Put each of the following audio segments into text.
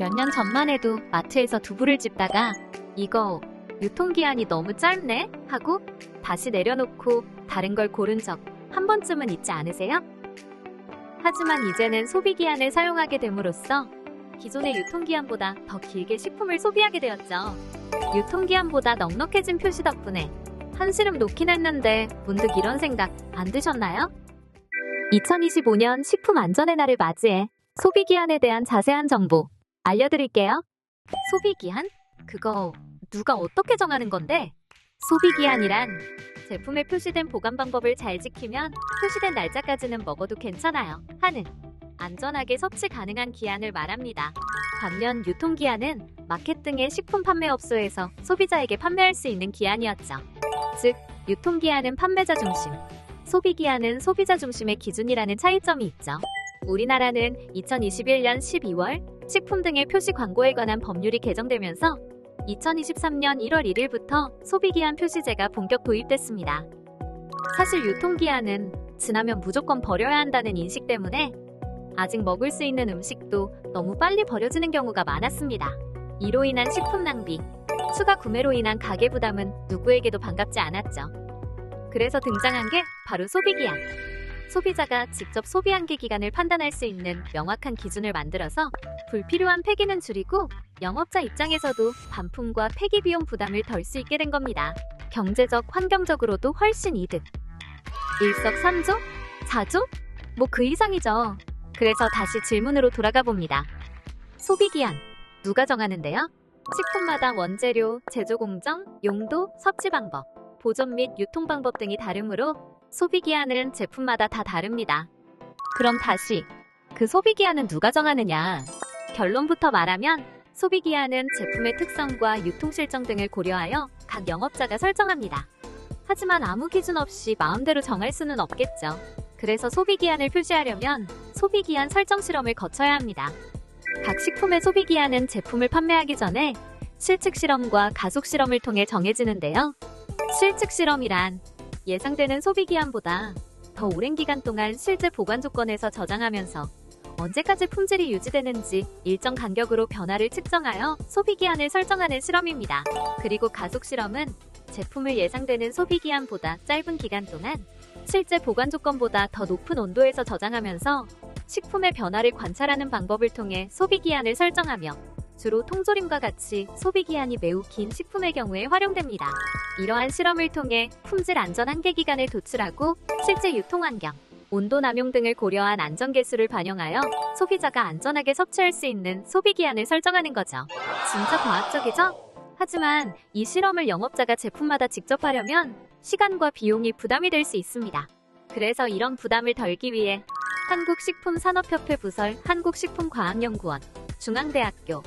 몇 년 전만 해도 마트에서 두부를 집다가 이거 유통기한이 너무 짧네 하고 다시 내려놓고 다른 걸 고른 적 한 번쯤은 있지 않으세요? 하지만 이제는 소비기한을 사용하게 됨으로써 기존의 유통기한보다 더 길게 식품을 소비하게 되었죠. 유통기한보다 넉넉해진 표시 덕분에 한시름 놓긴 했는데 문득 이런 생각 안 드셨나요? 2025년 식품 안전의 날을 맞이해 소비기한에 대한 자세한 정보 알려드릴게요. 소비기한? 그거 누가 어떻게 정하는 건데? 소비기한이란 제품에 표시된 보관 방법을 잘 지키면 표시된 날짜까지는 먹어도 괜찮아요 하는 안전하게 섭취 가능한 기한을 말합니다. 반면 유통기한은 마켓 등의 식품 판매업소에서 소비자에게 판매할 수 있는 기한이었죠. 즉, 유통기한은 판매자 중심, 소비기한은 소비자 중심의 기준이라는 차이점이 있죠. 우리나라는 2021년 12월 식품 등의 표시 광고에 관한 법률이 개정되면서 2023년 1월 1일부터 소비기한 표시제가 본격 도입됐습니다. 사실 유통기한은 지나면 무조건 버려야 한다는 인식 때문에 아직 먹을 수 있는 음식도 너무 빨리 버려지는 경우가 많았습니다. 이로 인한 식품 낭비, 추가 구매로 인한 가계 부담은 누구에게도 반갑지 않았죠. 그래서 등장한 게 바로 소비기한. 소비자가 직접 소비 한계 기간을 판단할 수 있는 명확한 기준을 만들어서 불필요한 폐기는 줄이고 영업자 입장에서도 반품과 폐기 비용 부담을 덜 수 있게 된 겁니다. 경제적, 환경적으로도 훨씬 이득. 일석삼조? 사조? 뭐 그 이상이죠. 그래서 다시 질문으로 돌아가 봅니다. 소비기한 누가 정하는데요? 식품마다 원재료, 제조 공정, 용도, 섭취 방법, 보존 및 유통 방법 등이 다르므로 소비기한은 제품마다 다 다릅니다. 그럼 다시 그 소비기한은 누가 정하느냐? 결론부터 말하면 소비기한은 제품의 특성과 유통 실정 등을 고려하여 각 영업자가 설정합니다. 하지만 아무 기준 없이 마음대로 정할 수는 없겠죠. 그래서 소비기한을 표시하려면 소비기한 설정 실험을 거쳐야 합니다. 각 식품의 소비기한은 제품을 판매하기 전에 실측 실험과 가속 실험을 통해 정해지는데요. 실측 실험이란 예상되는 소비 기한보다 더 오랜 기간 동안 실제 보관 조건에서 저장하면서 언제까지 품질이 유지되는지 일정 간격으로 변화를 측정하여 소비 기한을 설정하는 실험입니다. 그리고 가속 실험은 제품을 예상되는 소비 기한보다 짧은 기간 동안 실제 보관 조건보다 더 높은 온도에서 저장하면서 식품의 변화를 관찰하는 방법을 통해 소비 기한을 설정하며 주로 통조림과 같이 소비기한이 매우 긴 식품의 경우에 활용됩니다. 이러한 실험을 통해 품질 안전 한계 기간을 도출하고 실제 유통 환경, 온도 남용 등을 고려한 안전 계수를 반영하여 소비자가 안전하게 섭취할 수 있는 소비기한을 설정하는 거죠. 진짜 과학적이죠? 하지만 이 실험을 영업자가 제품마다 직접 하려면 시간과 비용이 부담이 될 수 있습니다. 그래서 이런 부담을 덜기 위해 한국식품산업협회 부설 한국식품과학연구원, 중앙대학교,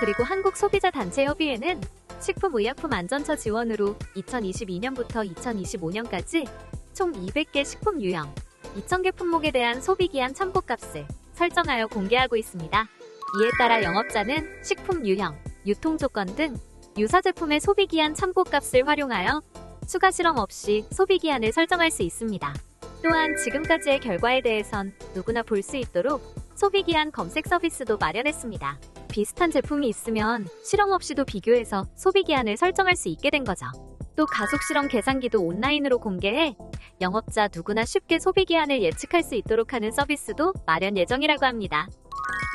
그리고 한국 소비자 단체 협의회는 식품의약품안전처 지원으로 2022년부터 2025년까지 총 200개 식품 유형, 2,000개 품목에 대한 소비기한 참고값을 설정하여 공개하고 있습니다. 이에 따라 영업자는 식품 유형, 유통 조건 등 유사 제품의 소비기한 참고값을 활용하여 추가 실험 없이 소비기한을 설정할 수 있습니다. 또한 지금까지의 결과에 대해선 누구나 볼 수 있도록 소비기한 검색 서비스도 마련했습니다. 비슷한 제품이 있으면 실험 없이도 비교해서 소비 기한을 설정할 수 있게 된 거죠. 또 가속 실험 계산기도 온라인으로 공개해 영업자 누구나 쉽게 소비 기한을 예측할 수 있도록 하는 서비스도 마련 예정이라고 합니다.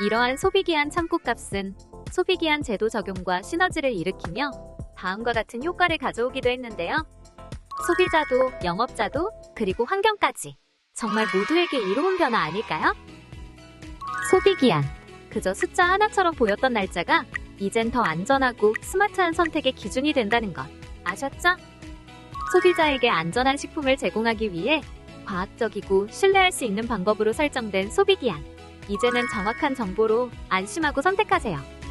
이러한 소비 기한 참고값은 소비 기한 제도 적용과 시너지를 일으키며 다음과 같은 효과를 가져오기도 했는데요. 소비자도 영업자도 그리고 환경까지 정말 모두에게 이로운 변화 아닐까요? 소비기한 그저 숫자 하나처럼 보였던 날짜가 이젠 더 안전하고 스마트한 선택의 기준이 된다는 것 아셨죠? 소비자에게 안전한 식품을 제공하기 위해 과학적이고 신뢰할 수 있는 방법으로 설정된 소비기한 이제는 정확한 정보로 안심하고 선택하세요.